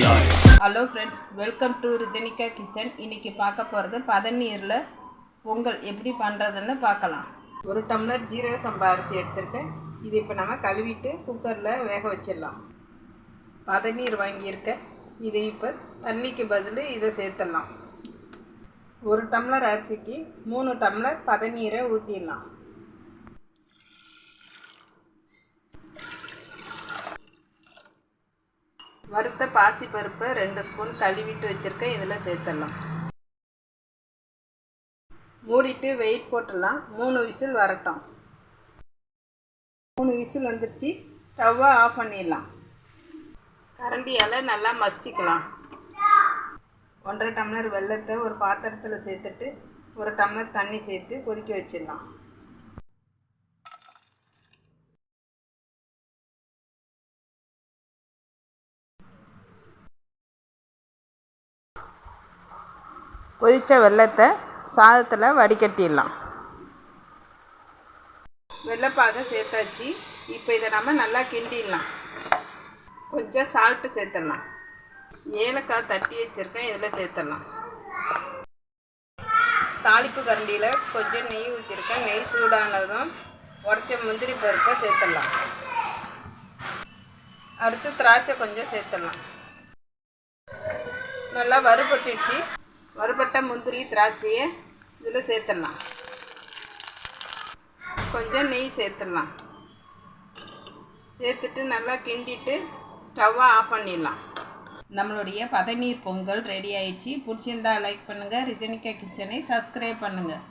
Hello friends welcome to Rithanika kitchen இன்றைக்கி பார்க்க போகிறது பதநீரில் பொங்கல் எப்படி பண்ணுறதுன்னு பார்க்கலாம். ஒரு டம்ளர் ஜீரக சம்பா அரிசி எடுத்திருக்கேன். இது இப்போ நம்ம கழுவிட்டு குக்கரில் வேக வச்சிடலாம். பதநீர் வாங்கியிருக்கேன். இது இப்போ தண்ணிக்கு பதில் இதை சேர்த்துடலாம். ஒரு டம்ளர் அரிசிக்கு மூணு டம்ளர் பதநீரை ஊற்றிடலாம் வறுத்த பாசி பருப்பை ரெண்டு ஸ்பூன் கழுவிட்டு வச்சுருக்கேன். இதில் சேர்த்துடலாம். மூடிட்டு வெயிட் போட்டுடலாம். மூணு விசில் வரட்டும். மூணு விசில் வந்துருச்சு. ஸ்டவ்வை ஆஃப் பண்ணிடலாம். கரண்டியால் நல்லா மசிக்கலாம் ஒன்றரை டம்ளர் வெள்ளத்தை ஒரு பாத்திரத்தில் சேர்த்துட்டு ஒரு டம்ளர் தண்ணி சேர்த்து கொதிக்க வச்சிடலாம். கொதித்த வெள்ளத்தை சாதத்தில் வடிகட்டிடலாம். வெள்ளைப்பாக சேர்த்தாச்சு. இப்போ இதை நம்ம நல்லா கிண்டிடலாம். கொஞ்சம் சால்ட்டு சேர்த்துடலாம். ஏலக்காய் தட்டி வச்சுருக்கேன் இதில் சேர்த்துடலாம். தாளிப்பு கரண்டியில் கொஞ்சம் நெய் ஊற்றிருக்கேன் நெய் சூடானதும் உடச்ச முந்திரி பருப்பை சேர்த்துடலாம். அடுத்து திராட்சை கொஞ்சம் சேர்த்துடலாம். நல்லா வறுபட்டுச்சு வறுபட்ட முந்திரி திராட்சையை இதில் சேர்த்துடலாம். கொஞ்சம் நெய் சேர்த்துடலாம். சேர்த்துட்டு நல்லா கிண்டிட்டு ஸ்டவ்வை ஆஃப் பண்ணிடலாம். நம்மளுடைய பதநீர் பொங்கல் ரெடி ஆயிடுச்சு. பிடிச்சிருந்தா லைக் பண்ணுங்கள் ரிஜனிகா கிச்சனை சப்ஸ்கிரைப் பண்ணுங்கள்